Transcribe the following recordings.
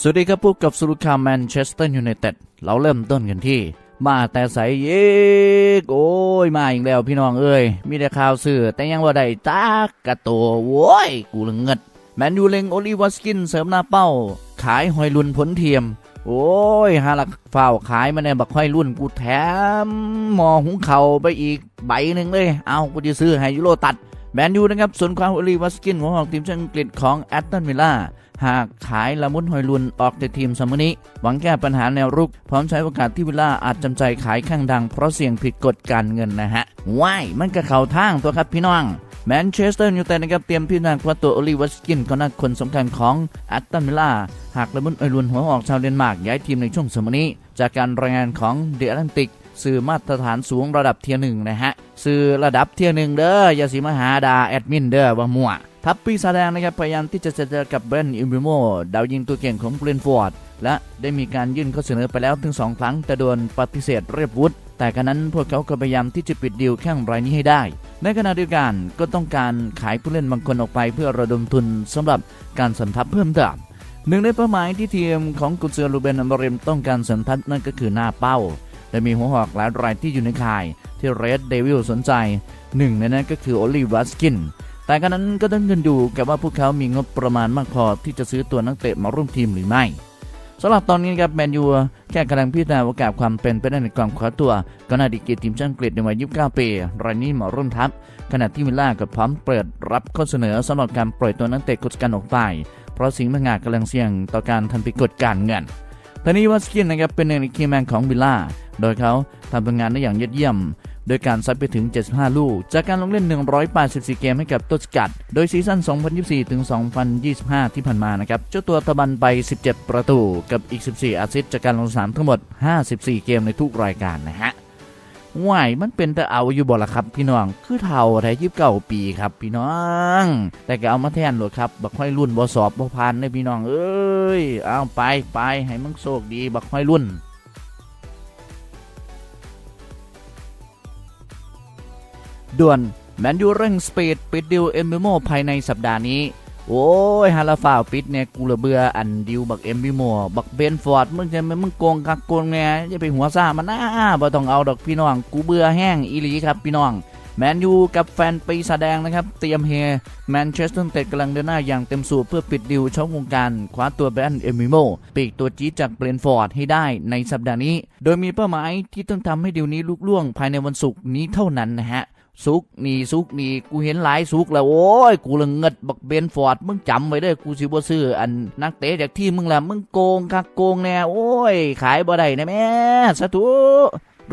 สวัสดีครับพบกับสุรุคาแมนเชสเตอร์ยูไนเต็ดเราเริ่มต้นกันที่ มาแต่ใสเยกโอ้ย มาอีกแล้วพี่น้องเอ้ย มีแต่ข่าวสื่อแต่ยังว่าได้จักกระตัวโว้ย กูละเงิด แมนยูเลงโอลิวัสกินเสริมหน้าเป้า ขายหอยลุนผลเทียม โอ้ยฮาลักฝ้าวขายมาในบักห้อยรุ่นกูแถม หมอหุงเข่าไปอีกใบหนึ่งเลย เอากูจะซื้อให้ยูโรตัด แมนยูนะครับส่วนความโอลิวัสกินหัวหอกทีมชาติอังกฤษของแอตตันวิลล่าหากขายละมุนหอยลุนออกจากทีมซัมเมอร์นี้ หวังแก้ปัญหาแนวรุก พร้อมใช้โอกาสที่วิลล่าอาจจำใจขายข้างดัง เพราะเสี่ยงผิดกฎการเงินนะฮะว้ายมันก็เข่าทางตัวครับพี่น้องแมนเชสเตอร์ยูไนเต็ดนะครับเตรียมพิจารณาว่าตัวโอลิวัสกินก็น่าคนสำคัญของแอตตันวิลล่าหากละมุนหอยลุนหัวหอกชาวเดนมาร์กย้ายทีมในช่วงซัมเมอร์นี้ จากการรายงานของเดอะแลนติก สื่อมาตรฐานสูงระดับเทียร์หนึ่งนะฮะสื่อระดับเทียร์หนึ่งเด้ออย่าสิมาหาดาแอดมินเด้อว่ามั่วทัพปีศาจแดงนะครับพยายามที่จะเจอกับเบรนอิมบิโมดาวยิงตัวเก่งของเบรนฟอร์ดและได้มีการยื่นข้อเสนอไปแล้วถึง 2 ครั้ง แต่โดนปฏิเสธเรียบวุฒแต่กันนั้นพวกเขาก็พยายามที่จะปิดดีลแข้งรายนี้ให้ได้ ในขณะเดียวกันก็ต้องการขายผู้เล่นบางคนออกไปเพื่อระดมทุนสำหรับการสัมทับเพิ่มเติมหนึ่งในเป้าหมายที่ทีมของกุนซือรูเบนอมริมต้องการสัมทับนั่นก็คือหน้าเป้า และมีหัวหอกหลายรายที่อยู่ในข่ายที่เรดเดวิลสนใจหนึ่งในนั้นก็คือโอลิวัสกิน แต่กันนั้นก็ต้องเงินดูกับว่าพวกเขามีงบประมาณมากพอที่จะซื้อตัวนักเตะมาร่วมทีมหรือไม่สำหรับตอนนี้ครับแมนยูแค่กำลังพิจารณาโอกาสความเป็นไปได้ในการคว้าตัวก็นาดีเกียรติทีมชาติอังกฤษในวัย 29 ปีรายนี้มาร่วมทัพ ขณะที่มิลล่าก็พร้อมเปิดรับข้อเสนอสำหรับการปล่อยตัวนักเตะกดกันออกไป เพราะสิงห์พังงากำลังเสี่ยงต่อการทำผิดกฎการเงิน ทนี้วัสกินนะครับเป็นหนึ่งในคีแมนของวิลล่า โดยเขาทำผลงานได้อย่างยอดเยี่ยม โดยการซัดไปถึง 75 ลูก จากการลงเล่น 184 เกมให้กับต้นสกัด โดยซีซั่น 2024 ถึง 2025 ที่ผ่านมานะครับ เจ้าตัวตะบันไป 17 ประตู กับอีก 14 อาซิสต์จากการลงสนามทั้งหมด 54 เกมในทุกรายการนะฮะ ว่ายมันเป็นแต่เอาอยู่บ่ละครับ พี่น้อง คือเท่าไทยยิบเก้าปีครับ พี่น้อง แต่ก็เอามาแทนหลดครับ บักห้อยรุ่นบ่สอบบ่ผ่านเลยพี่น้อง เอ้ย เอาไปไปให้มึงโชคดี บักห้อยรุ่นด่วนแมนยูเร่งสปีดปิดดิวเอ็มบิโมภายในสัปดาห์นี้ โอ้ยฮาลาฟาวปิดเนี่ยกูระเบืออันดิวบักเอ็มบิโมบักเบนฟอร์ดมึงจะมึงโกงคักโกงแน่จะไปหัวซ่ามันนะบ่ต้องเอาดอกพี่น้องกูเบื่อแห้งอีหลีครับพี่น้องแมนยูกับแฟนปีศาจแดงนะครับ เตรียมเฮแมนเชสเตอร์เต็ดกำลังเดินหน้าอย่างเต็มสูบเพื่อปิดดิวช่องวงการคว้าตัวแบรนด์เอมิโมปีกตัวจี๊ดจากเบรนฟอร์ดให้ได้ในสัปดาห์นี้ โดยมีเป้าหมายที่ต้องทำให้ดิวนี้ลุกล่วงภายในวันศุกร์นี้เท่านั้นนะฮะ สุกนี่สุกนี่กูเห็นหลายสุกแล้วโอ้ยกูละเงิดบักเบนฟอร์ดมึงจำไว้ได้กูสิบ่ซื้ออันนักเตะจากที่มึงละมึงโกงคักโกงแน่โอ้ย ขายบ่ได้นะแม่สาธุ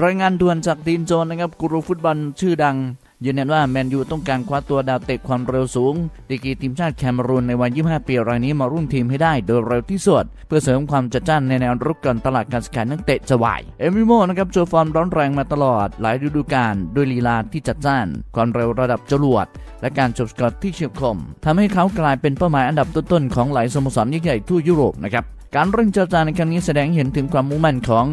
รายงานด่วนจากทีนโจนนะครับกูรูฟุตบอลชื่อดัง ยืนยันว่าแมนยูต้องการคว้าตัวดาวเตะความเร็วสูงดีกีทีมชาติแคมรูนในวัย 25 ปีรายนี้มาร่วมทีมให้ได้โดยเร็วที่สุดเพื่อเสริมความจัดจ้านในแนวรุกก่อนตลาดการซื้อขายนักเตะจะวายเอมิโมนะครับโชว์ฟอร์มร้อนแรงมาตลอด หลายฤดูกาลด้วยลีลาที่จัดจ้าน ความเร็วระดับจรวด และการจบสกอร์ที่เฉียบคมทำให้เขากลายเป็นเป้าหมายอันดับต้นๆของหลายสโมสรใหญ่ๆทั่วยุโรปนะครับการเร่งเจรจาในครั้งนี้แสดงเห็นถึงความมุ่งมั่นของ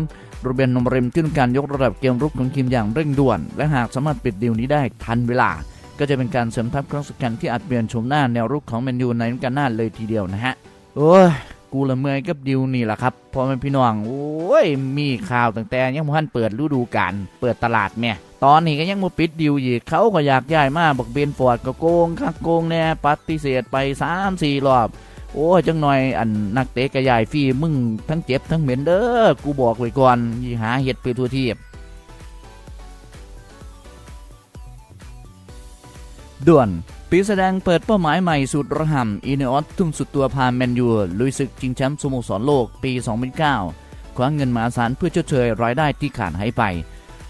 รเบนนมเรมที่ต้องการยกระดับเกมรุกของทีมอย่างเร่งด่วน และหากสามารถปิดดีลนี้ได้ทันเวลา ก็จะเป็นการเสริมทัพครั้งสำคัญที่อาจเปลี่ยนโฉมหน้าแนวรุกของแมนยูในฤดูกาลหน้าเลยทีเดียวนะฮะโอ้ยกูละเมอยกับดิวนี่แหละครับพอมันพี่น้องโอ้ยมีข่าวตั้งแต่ยังพันเปิดฤดูกาลเปิดตลาดแม่ตอนนี้ก็ยังมาปิดดิวอีกเขาก็อยากย้ายมาบักเบนฟอร์ดก็โกงคักโกงแน่ปฏิเสธไป3 4รอบ โอ้ยจังหน่อยอันนักเตะกระยายฟรีมึงทั้งเจ็บทั้งเหม็นเด้อกูบอกไว้ก่อนอย่หาเห็ดไปทั่วทีบด่วนปีแสดงเปิดเป้าหมายใหม่สุดระห่ำอีเนอสทุ่มสุดตัวพาแมนยูลุยศึกชิงแชมป์สโมสรโลกปี 2009 คว้าเงินมหาศาลเพื่อชดเชยรายได้ที่ขาดหายไป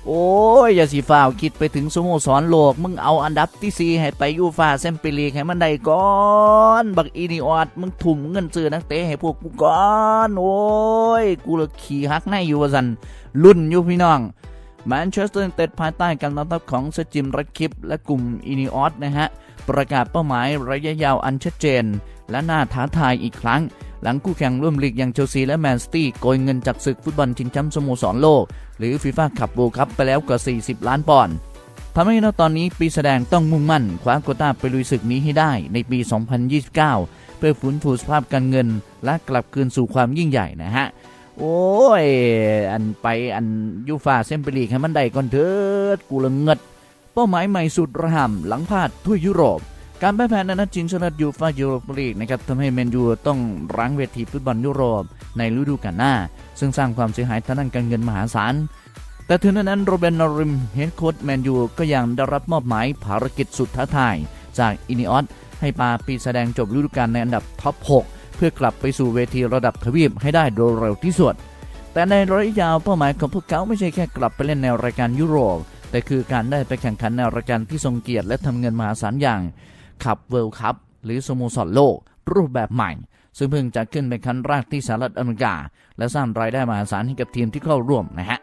โอ้ย อย่าสีฟ้าวคิดไปถึงสโมสรโลก มึงเอาอันดับที่4ให้ไปยูฟาแซมเปร์ลีกให้มันได้ก่อน บักอีนิออดมึงทุ่มเงินซื้อนักเตะให้พวกกูก่อน โอ้ย กูเลยขี่ฮักในอยู่ว่าสันรุ่นอยู่พี่น้องแมนเชสเตอร์ยูไนเต็ดภายใต้การนำทัพของเซจิมรักคิป และกลุ่มอีนิออสนะฮะ ประกาศเป้าหมายระยะยาวอันชัดเจน และน่าท้าทายอีกครั้ง หลังคู่แข่งร่วมลีกอย่างเชลซีและแมนซิตี้โกยเงินจากศึกฟุตบอลชิงแชมป์สโมสรโลก หรือฟีฟ่าคัพโวคัพไปแล้วกว่า 40 ล้านปอนด์ทำให้ณตอนนี้ปีแสดงต้องมุ่งมั่นคว้าโควต้าไปลุยศึกนี้ให้ได้ในปี 2029 เพื่อฟื้นฟูสภาพการเงิน และกลับคืนสู่ความยิ่งใหญ่นะฮะโอ้ย อันไปอันยูฟาเซมเปอร์ลีกให้มันได้ก่อนเถิดกูละเงิด เป้าหมายใหม่สุดระห่ำหลังพลาดทั่วยุโรป การแพ้แพ้ในนัดชิงชนะยูฟายูโรปลีกนะครับทำให้แมนยูต้องรั้งเวทีฟุตบอลยุโรปในฤดูกาลหน้า ซึ่งสร้างความเสียหายทางด้านการเงินมหาศาล แต่ถึงนั้นโรเบนนอริมเฮดโค้ชแมนยูก็ยังได้รับมอบหมายภารกิจสุดท้าทาย จากอินิออสให้ปาปีแสดงจบฤดูกาลในอันดับท็อป 6 เพื่อกลับไปสู่เวทีระดับทวีปให้ได้โดยเร็วที่สุด แต่ในระยะยาวเป้าหมายของพวกเขาไม่ใช่แค่กลับไปเล่นในรายการยุโรป แต่คือการได้ไปแข่งขันในรายการที่ทรงเกียรติและทำเงินมหาศาลอย่าง ขับเวิลด์คัพหรือสโมสรโลกรูปแบบใหม่ ซึ่งเพิ่งจะขึ้นเป็นครั้งแรกที่สหรัฐอเมริกา และสร้างรายได้มหาศาลให้กับทีมที่เข้าร่วมนะฮะ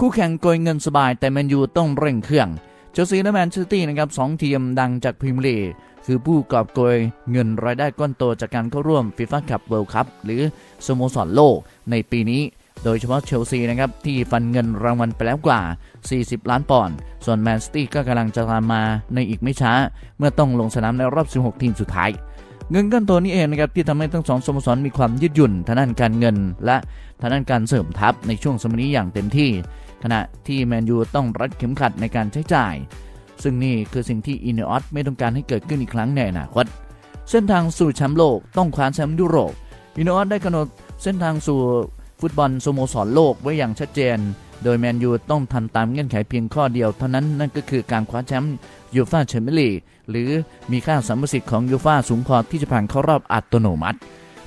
คู่แข่งโกยเงินสบายแต่แมนยูต้องเร่งเครื่องเชลซีและแมนเชสเตอร์นะครับสองทีมดังจากพรีเมียร์ลีกคือผู้กอบโกยเงินรายได้ก้อนโตจากการเข้าร่วมฟีฟ่าคัพเวิลด์คัพหรือสโมสรโลกในปีนี้ โดยเฉพาะเชลซีนะครับที่ฟันเงินรางวัลไปแล้วกว่า 40 ล้านปอนด์ ส่วนแมนซิตี้ก็กำลังจะตามมาในอีกไม่ช้า เมื่อต้องลงสนามในรอบ 16 ทีมสุดท้าย เงินก้อนโตนี้เองนะครับที่ทำให้ทั้งสองสโมสรมีความยืดหยุ่นทางด้านการเงิน และทางด้านการเสริมทัพในช่วงสมัยนี้อย่างเต็มที่ ขณะที่แมนยูต้องรัดเข็มขัดในการใช้จ่าย ซึ่งนี่คือสิ่งที่อินเนอสไม่ต้องการให้เกิดขึ้นอีกครั้งในอนาคตเส้นทางสู่แชมป์โลกต้องคว้าแชมป์ยุโรปอินเนอสได้กำหนดเส้นทางสู่ฟุตบอลสโมสรโลกไว้อย่างชัดเจน โดยแมนยูต้องทำตามเงื่อนไขเพียงข้อเดียวเท่านั้นนั่นก็คือการคว้าแชมป์ยูฟ่าแชมเปี้ยนลีกหรือมีค่าสัมประสิทธิ์ของยูฟ่าสูงพอที่จะผ่านเข้ารอบอัตโนมัติ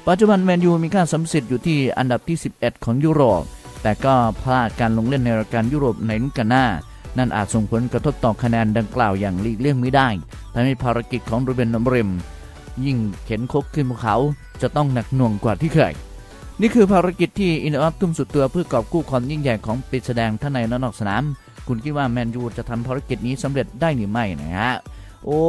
ปัจจุบันแมนยูมีค่าสัมประสิทธิ์อยู่ที่อันดับที่ 11 ของยุโรป แต่ก็พลาดการลงเล่นในรายการยุโรปในฤดูกาลหน้า นั่นอาจส่งผลกระทบต่อคะแนนดังกล่าวอย่างหลีกเลี่ยงไม่ได้ทำให้ภารกิจของรูเบนนอมริมยิ่งเข็นคกขึ้นภูเขาจะต้องหนักหน่วงกว่าที่เคย นี่คือภารกิจที่อินออฟทุ่มสุดตัวเพื่อกอบกู้ความยิ่งใหญ่ของปิดแสดงทั้งในและนอกสนาม คุณคิดว่าแมนยูจะทำภารกิจนี้สำเร็จได้หรือไม่นะฮะโอ้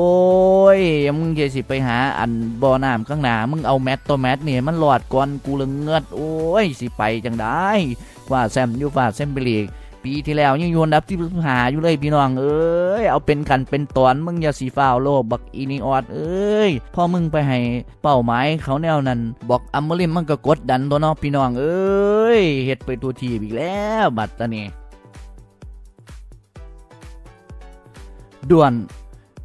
ยมึงเย่าสิไปหาอันบ่อน้ำข้างหน้ามึงเอาแมตตัวแมตเนี่ยมันหลอดก่อนกูเลยเงือดโอ้ยสิไปจังได้ว่าแซมยูฟาแซมเบลีก ปีที่แล้วยังอยู่อันดับที่หาอยู่เลยพี่น้องเอ้ยเอาเป็นกันเป็นตอนมึงอย่าสีฟ้าวโลบักอีนิออดเอ้ยพอมึงไปให้เป้าหมายเขาแนวนั้นบอกอัมเมริมมันก็กดดันตัวน้องพี่น้องเอ้ยเฮ็ดไปตัวทีอีกแล้วบัดตานี้ด่วน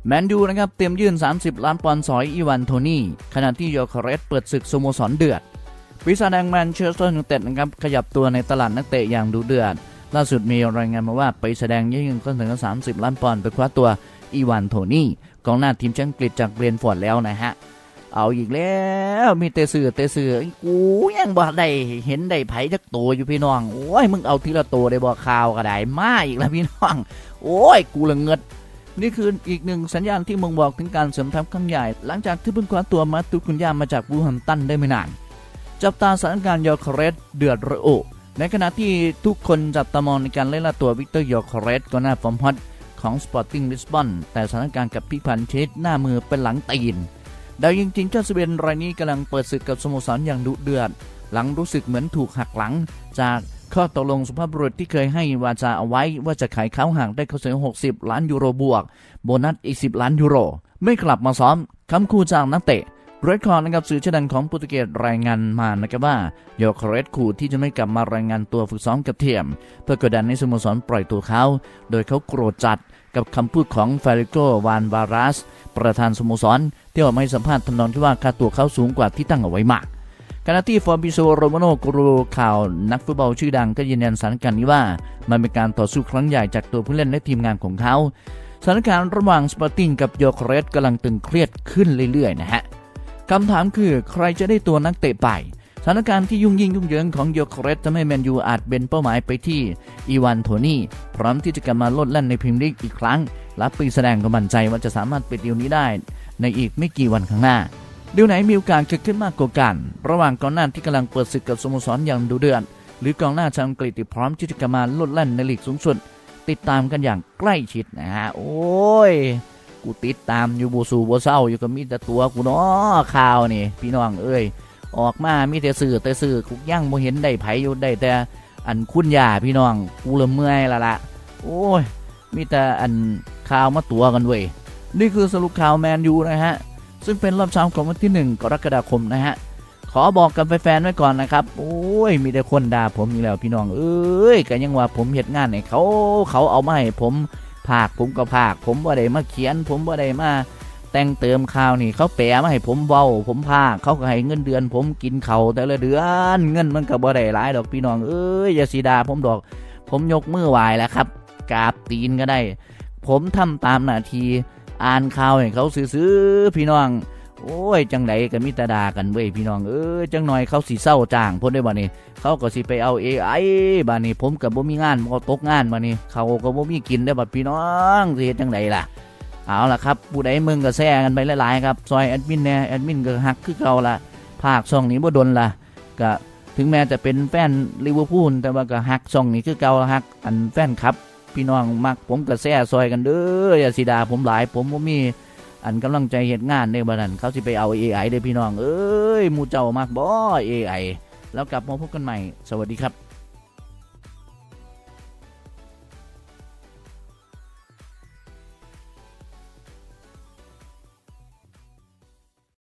แมนยูนะครับเตรียมยื่น 30 ล้านปอนด์สอยอีวานโทนี่ขณะที่โยคาเรสเปิดศึกสโมสรเดือดวิสาแดงแมนเชสเตอร์ยูไนเต็ดนะครับขยับตัวในตลาดนักเตะอย่างดุเดือด ล่าสุดมีรายงานมาว่าไปแสดงยื่นก็ถึง 30 ล้านปอนด์ไปคว้าตัวอีวานโทนี่กองหน้าทีมชาติอังกฤษจากเบรนท์ฟอร์ดแล้วนะฮะ เอาอีกแล้วมีเตะเสือเตะเสือกูยังบ่ได้เห็นได้ไผจักตัวอยู่พี่น้อง โอ้ยมึงเอาทีละตัวได้บ่ข่าวก็ได้มาอีกแล้วพี่น้อง โอ้ยกูละเงิดนี่คืออีกหนึ่งสัญญาณที่มึงบอกถึงการเสริมทัพครั้งใหญ่ หลังจากที่เพิ่งคว้าตัวมาตุกุนยามาจากบูฮัมตันได้ไม่นาน จับตาสถานการณ์ยอร์คเรสเดือดระอุ ในขณะที่ทุกคนจับตามองในการเล่นละตัววิกเตอร์ยอร์คเรสก็หน้าฟอร์มฮอตของสปอร์ติ้งลิสบอนแต่สถานการณ์กับพิพันธ์เชสหน้ามือเป็นหลังตีนดาวยิงจริงเจ้าสเวนรายนี้กำลังเปิดศึกกับสโมสรอย่างดุเดือด หลังรู้สึกเหมือนถูกหักหลัง จากข้อตกลงสุภาพบุรุษที่เคยให้วาจาเอาไว้ว่าจะขายเขาห่างได้เขาเสีย60 ล้านยูโรบวก โบนัสอีก 10 ล้านยูโร ไม่กลับมาซ้อมคำคู่จากนักเตะ เรคคอร์ดนะครับสื่อชื่อดังของโปรตุเกสรายงานมานะครับว่าโยคเรสขู่ที่จะไม่กลับมารายงานตัวฝึกซ้อมกับเทียม เพื่อกดดันให้สโมสรปล่อยตัวเขา โดยเขาโกรธจัดกับคำพูดของฟาริโกวานวารัส ประธานสโมสร ที่ออกมาให้สัมภาษณ์ทำนองที่ว่าค่าตัวเขาสูงกว่าที่ตั้งเอาไว้มากขณะที่ฟอร์บิโซโรมาโนกูรูข่าวนักฟุตบอลชื่อดังก็ยืนยันสถานการณ์นี้ว่า มันเป็นการต่อสู้ครั้งใหญ่จากตัวผู้เล่นและทีมงานของเขาสถานการณ์ระหว่างสปอร์ติ้งกับโยคเรสกำลังตึงเครียดขึ้นเรื่อยๆนะฮะ คำถามคือใครจะได้ตัวนักเตะไปสถานการณ์ที่ยุ่งยิ่งยุ่งเหยิงของโยเคเรสทำให้แมนยูอาจเป็นเป้าหมายไปที่อีวานโทนี่พร้อมที่จะกลับมาลดแล่นในพรีเมียร์ลีกอีกครั้ง และปีแสดงก็มั่นใจว่าจะสามารถปิดดีลนี้ได้ ในอีกไม่กี่วันข้างหน้าดีลไหนมีโอกาสเกิดขึ้นมากกว่ากัน ระหว่างกองหน้าที่กำลังเปิดศึกกับสโมสรอย่างดุเดือดหรือกองหน้าชาวอังกฤษที่พร้อมที่จะกลับมาลดแล่นในลีกสูงสุดติดตามกันอย่างใกล้ชิดนะฮะโอ้ย กูติดตามอยู่บูสูบูเศร้าอยู่ก็มีแต่ตัวกูเนาะข่าวนี่ พี่น้องเอ้ยออกมามีแต่สื่อแต่สื่อคุกย่างโมเห็นได้ไผอยู่ได้แต่อันคุณยาพี่น้องกูเริ่มเมื่อยละละโอ้ยมีแต่อันข่าวมาตัวกันเว้ยนี่คือสรุปข่าวแมนยูนะฮะซึ่งเป็นรอบเช้าของวันที่ 1 กรกฎาคมนะฮะขอบอกกับแฟนๆไว้ก่อนนะครับ โอ้ย มีแต่คนด่าผมอีกแล้วพี่น้อง เอ้ยก็ยังว่าผมเฮ็ดงานให้เขา เขาเอามาให้ผม ภาคผมก็ภาค ผมบ่ได้มาเขียน ผมบ่ได้มาแต่งเติมข่าวนี่เขาแปลมาให้ผมเว้า ผมภาคเขาก็ให้เงินเดือน ผมกินเขาแต่ละเดือน เงินมันก็บ่ได้หลายดอกพี่น้องเอ้ยอย่าสีดาผมดอก ผมยกมือไหวแล้วครับกราบตีนก็ได้ ผมทำตามหน้าที่อ่านข่าวให้เขาซื้อๆพี่น้อง โอ้ย จังไดก็มีแตาดากันเว้ยพี่น้องเอ้ยจังหน่อยเขาสิเศร้าจ้างพ้นได้บ่นี่เขาก็สิไปเอา AI บัดนี้ผมก็บ่มีงานบ่ตกงานบัดนี้เขาก็บ่มีกินได้บัดพี่น้องสิเฮ็ดจังไดล่ะเอาล่ะครับผู้ใดมึงก็แซ่กันไปหลายๆครับซอยแอดมินแน่แอดมินก็ฮักคือเก่าล่ะภาคช่องนี้บ่ดนล่ะก็ถึงแม้จะเป็นแฟนลิเวอร์พูลแต่ว่าก็ฮักช่องนี้คือเก่าฮักอันแฟนครับ พี่น้องมักผมก็แซ่ซอยกันเด้ออย่าสิดาผมหลายผมบ่มี อันกำลังใจเหตุงานในบ้านนั้นเขาสิไปเอา AI เด้อพี่น้อง เอ้ยมูเจ้ามากบ่ AI แล้วกลับมาพบกันใหม่ สวัสดีครับ